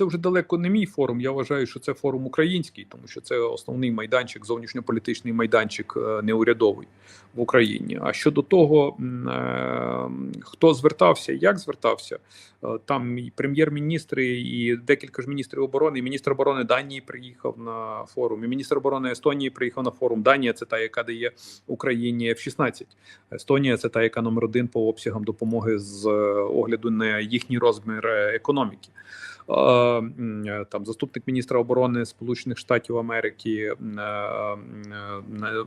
це вже далеко не мій форум. Я вважаю, що це форум український, тому що це основний майданчик, зовнішньополітичний майданчик е, неурядовий в Україні. А щодо того, е, хто звертався, як звертався, е, там і прем'єр-міністри, і декілька ж міністрів оборони. І міністр оборони Данії приїхав на форум. І міністр оборони Естонії приїхав на форум. Данія це та, яка дає Україні F-16. Естонія це та, яка номер один по обсягам допомоги з огляду на їхній розмір економіки. Е, Там заступник міністра оборони Сполучених Штатів Америки, е, е,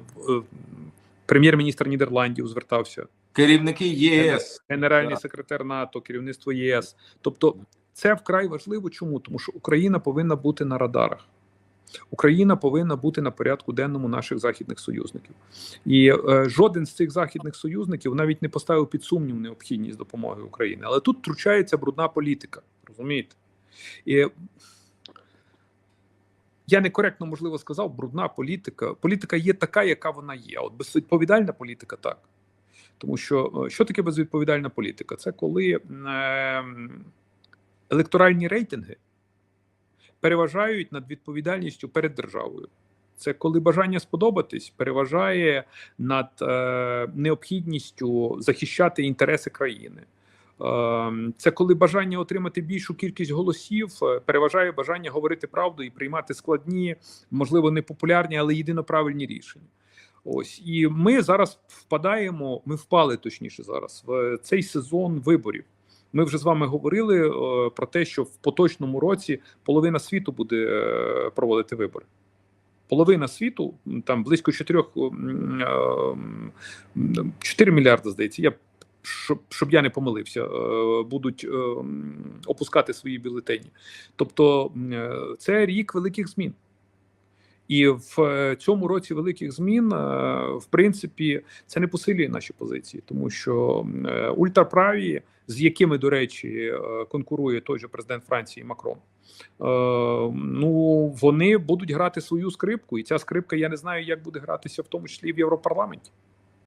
прем'єр-міністр Нідерландів звертався, Керівники ЄС. генеральний Так. секретар НАТО, керівництво ЄС. Тобто, це вкрай важливо. Чому? Тому що Україна повинна бути на радарах. Україна повинна бути на порядку денному наших західних союзників, і е, жоден з цих західних союзників навіть не поставив під сумнів необхідність допомоги Україні. Але тут втручається брудна політика. Розумієте? І я некоректно можливо сказав, брудна політика. Політика є така, яка вона є. От безвідповідальна політика так. Тому що е, що таке безвідповідальна політика? Це коли е, електоральні рейтинги переважають над відповідальністю перед державою. Це коли бажання сподобатись переважає над е, необхідністю захищати інтереси країни. Е, Це коли бажання отримати більшу кількість голосів е, переважає бажання говорити правду і приймати складні, можливо, непопулярні, але єдино правильні рішення. Ось і ми зараз впадаємо. Ми впали точніше зараз в цей сезон виборів. Ми вже з вами говорили е, про те, що в поточному році половина світу буде е, проводити вибори. Половина світу, там близько 4, 4 мільярди, здається. Я щоб, щоб я не помилився, е, будуть е, опускати свої бюлетені. Тобто, е, це рік великих змін. І в цьому році великих змін, в принципі, це не посилює наші позиції, тому що ультраправі, з якими, до речі, конкурує той же президент Франції Макрон, ну вони будуть грати свою скрипку, і ця скрипка я не знаю, як буде гратися, в тому числі і в Європарламенті.